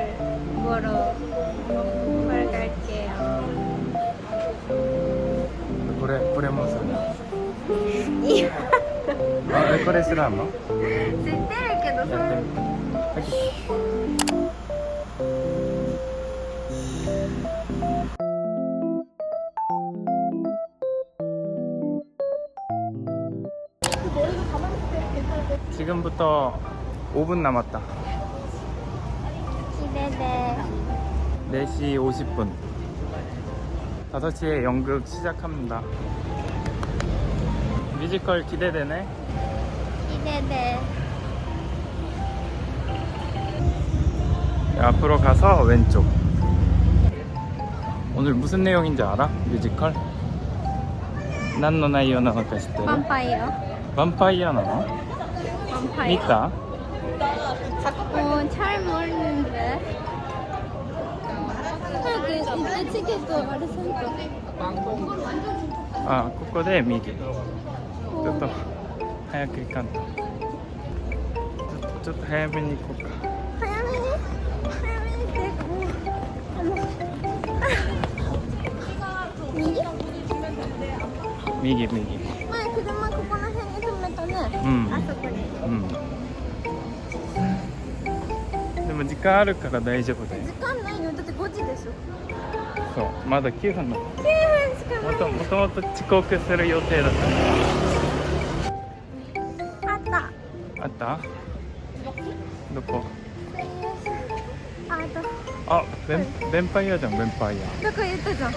밥을 먹으러 먹으러 갈게요. 그래, 그래 무슨? 아, 왜 그래 쓰라마? 쓸데없게도 지금부터 5분 남았다 돼. 4시 50분. 5시에 연극 시작합니다. 뮤지컬 기대되네? 기대돼. 앞으로 가서 왼쪽. 오늘 무슨 내용인지 알아? 뮤지컬? 난노나이어나노베스트, 밤파이어. 밤파이어나노? 밤파이어. 있다. 어, 잘 모르는데. あここで右ちょっと早く行かんと。ちょっと早めに行こうか。早めに早めにっていう。右右。右前車ここの辺に止めたね、うん。あそこに。うん。でも時間あるから大丈夫だよ。時間ないよだって5時でしょ。そう。まだ9分だ9分しかない。もともともと遅刻する予定だっあった。たあった？どこ？あベンベンパイアじゃんベンパイアどこ言ったじゃん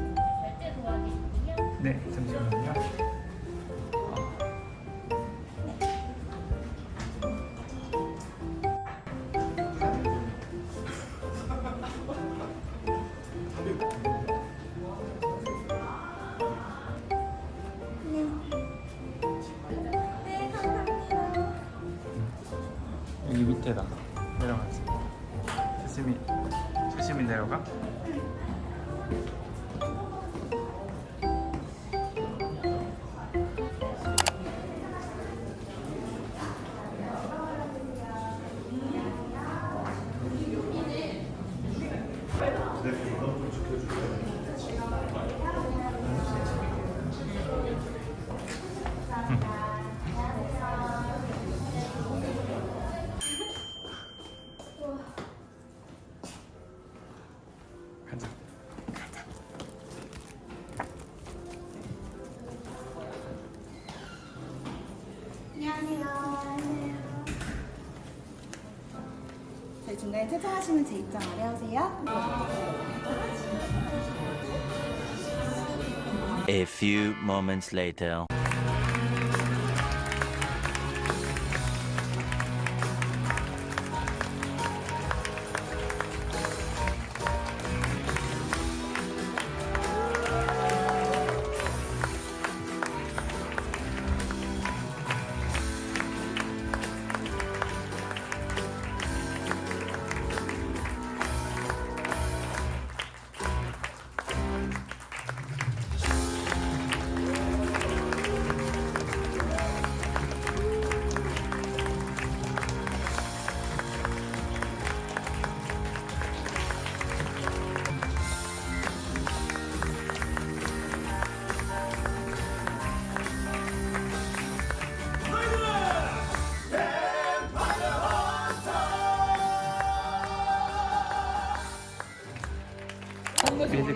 중간에 퇴장하시면 제 입장 아래 하세요. A few moments later.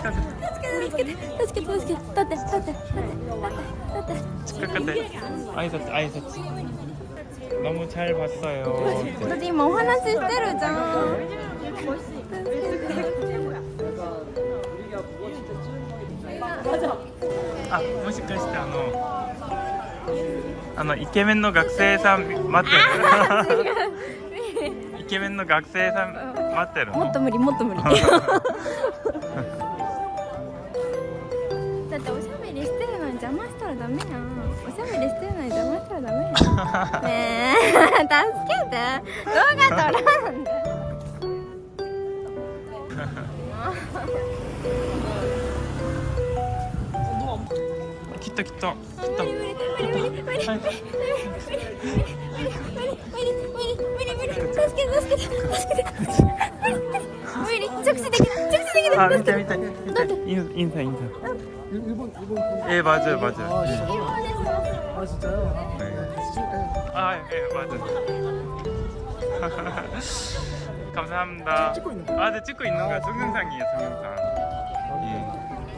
助けて助けて助けて立って立って立って立って立って 끝끝에 아이사츠 아이사츠. 너무 잘 봤어요. だって今お話ししてるじゃん あもしかしてあのあのイケメンの学生さん待ってるイケメンの学生さん待ってるのもっと無理もっと無理 ねえ助けて動画撮らんで切った切った切った、て見て見てインインサインサ일본 일본 예 맞아ン맞아요 아 진? 아, 예, 맞아요. 감사합니다. 찍고 있는 거예요? 아, 네, 찍고 있는 거야. 동영상이에요, 동영상. 예.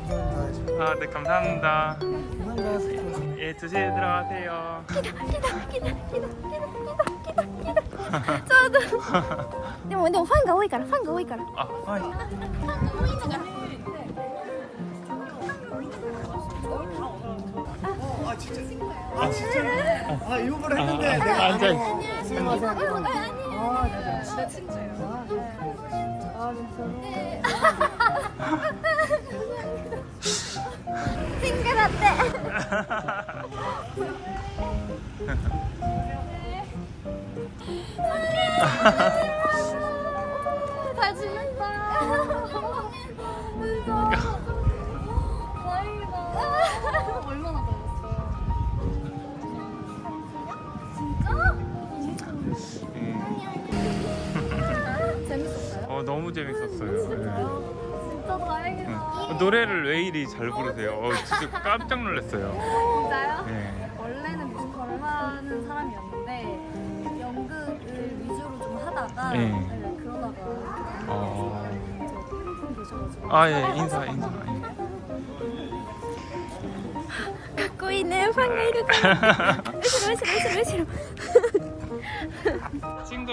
감사합니다. 아, 네, 감사합니다. 감사합니다. 예, 조심히 들어가세요. ちょうどでもでもファンが多いからファンが多いから 진짜 아 진짜 아 이거 보라 했는데 아, 내가 안 앉아. 하고 지금 와서 아니, 아니, 아니. 아 네. 나 친구예요. 아, 네. 아 진짜로 싱글한데. 잘 지냈어요. 진짜. 다행이다. 얼마나 어요? 어, 너무 재밌었어요. 진짜 다행이다 예. 노래를 왜 이리 잘 부르세요? 어, 진짜 깜짝 놀랐어요. 진짜요? 예. 원래는 뮤지컬을 하는 사람이었는데 연극을 위주로 좀 하다가 예. 네, 그러다가 어. 저 팬분 계셔가지고 아, 예, 인사, 인사. 예. かっこいいねファンがいるから後ろ後ろ後ろ 後ろ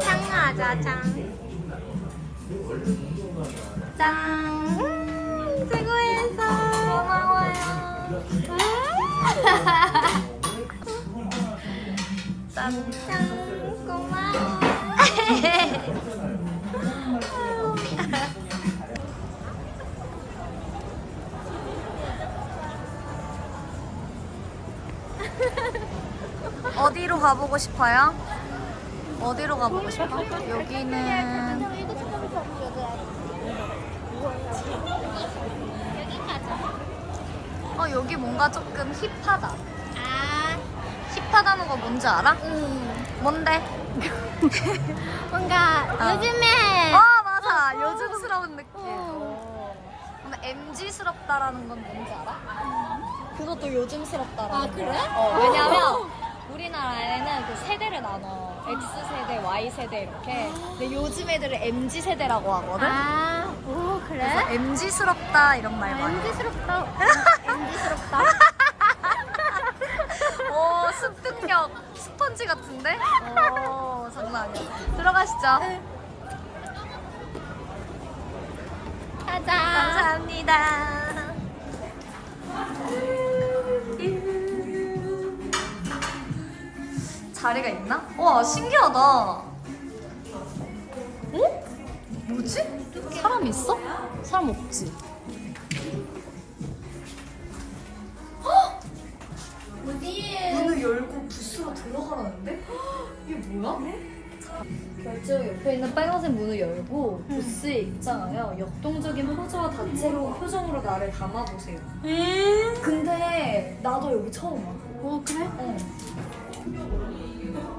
짱. 짱. 음, 최고였어. 고마워요. 짠. 짠. 고마워. 어디로 가보고 싶어요? 어디로 가보고 싶어? 여기는 어 여기 뭔가 조금 힙하다 아, 힙하다는 거 뭔지 알아? 음. 뭔데? 뭔가 어. 요즘에 어 맞아 요즘스러운 느낌 근데 MG스럽다라는 건 뭔지 알아? 그것도 요즘스럽다라는 아, 그래? 어, 왜냐면 우리나라에는 그 세대를 나눠 X세대, Y세대 이렇게 근데 요즘 애들을 MG세대라고 하거든? 아, 오 그래? 그래서 MG스럽다 이런 말 많이 해. MZ스럽다. MZ스럽다. 오 습득력 스펀지 같은데? 오 장난 아니야 들어가시죠 가자. 감사합니다 자리가 있나? 와 신기하다 어? 뭐지? 사람 있어? 사람 없지? 어디에? 문을 열고 부스로 들어가라는데? 이게 뭐야? 결제로 옆에 있는 빨간색 문을 열고 부스에 입장하여 역동적인 포즈와 다채로운 표정으로 나를 담아보세요. 근데 나도 여기 처음 와. 어 그래? 응.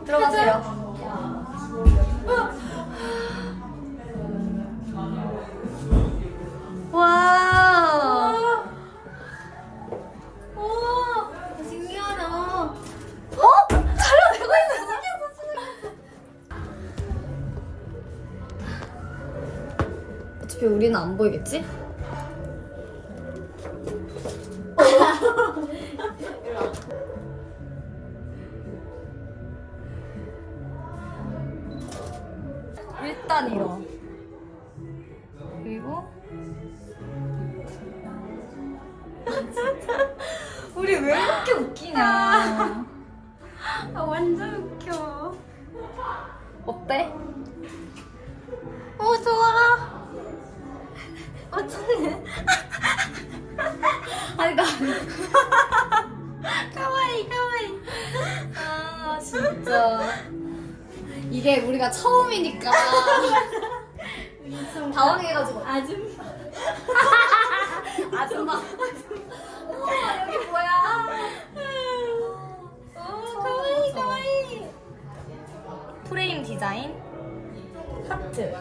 들어가세요. 와. 오 신기하다. 어? 있어. 어차피 우리는 안 보이겠지? 단 이러. 그리고 우리 왜 이렇게 웃기냐? 아 완전 웃겨. 어때? 오 좋아. 어쩌네. 아니 나 가와이 가와이. 아 진짜 이게 우리가 처음이니까. 당황해가지고. 아줌. 아줌마. 우와 여기 뭐야? 오 가와이 가와이. 프레임 디자인? 하트.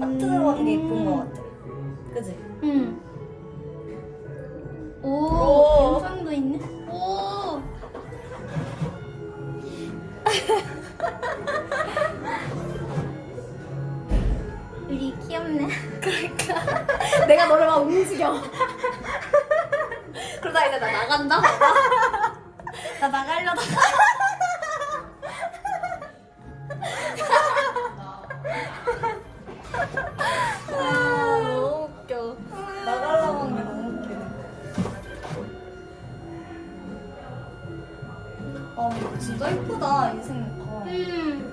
하트 들어가는 게 예쁜 것 같아. 그지? 응. 나 나간다? 나 나가려다가 아, 너무 웃겨. 나가려고 하는 게 너무 웃겨. 아 이거 진짜 예쁘다 인생 거 음.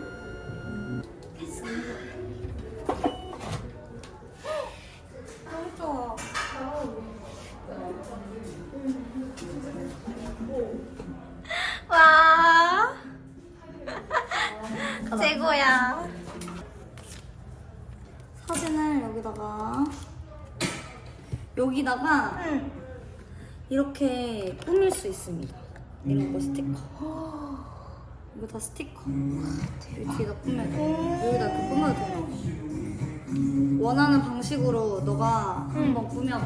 여기다가 응. 이렇게 꾸밀 수 있습니다. 이런 거 스티커. 이거 다 스티커. 여기 뒤에다 꾸며줘. 여기다 이렇게 꾸며도 되나? 원하는 방식으로 너가 한번 꾸며봐.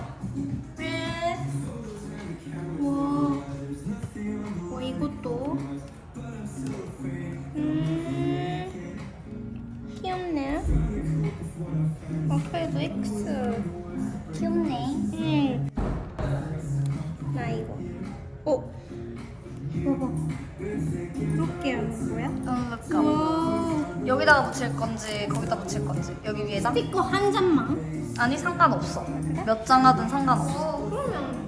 와. 어, 이것도. 어, 그래도 X. 귀엽네. 응. 나 이거. 어. 봐봐. 이렇게 하는 거야? 와. 여기다가 붙일 건지 거기다 붙일 건지 여기 위에다? 스티커 한 장만. 아니 상관없어. 몇 장 하든 상관없어. 어, 그러면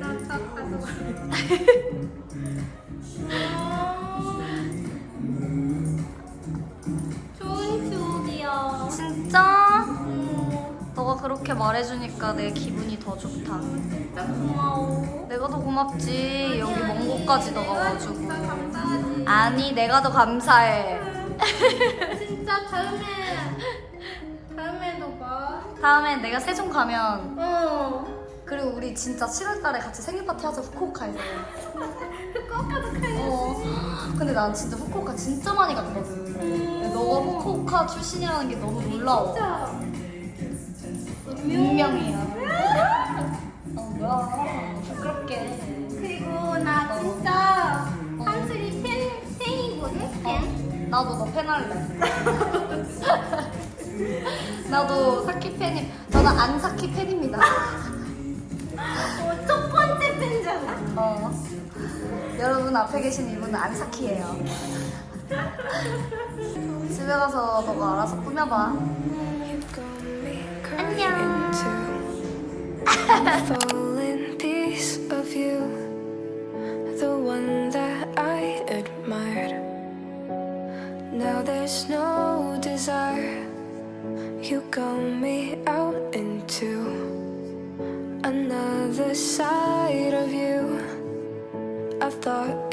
나다 가져가. 그렇게 말해주니까 내 기분이 더 좋다. 진짜 고마워. 내가 더 고맙지. 여기 먼 곳까지 너가 와주고. 감사하지. 아니 내가 더 감사해. 진짜 다음에 다음에도 봐. 다음에 내가 세종 가면 어. 그리고 우리 진짜 7월달에 같이 생일 파티 하자 후쿠오카에서. 후쿠오카도 가야 어. 근데 난 진짜 후쿠오카 진짜 많이 갔거든. 근데 너가 후쿠오카 출신이라는 게 너무 놀라워. 진짜. 운명이야. 어 뭐야? 부끄럽게. 그리고 나 진짜 한슬이 팬 팬이거든. 팬. 나도 너 팬할래. 나도 사키 팬이. 저는 안 사키 팬입니다. 어, 첫 번째 팬잖아. 어. 여러분 앞에 계신 이분은 안 사키예요. 집에 가서 너가 알아서 꾸며봐. Fallen piece of you, the one that I admired. Now there's no desire. You got me out into another side of you. I thought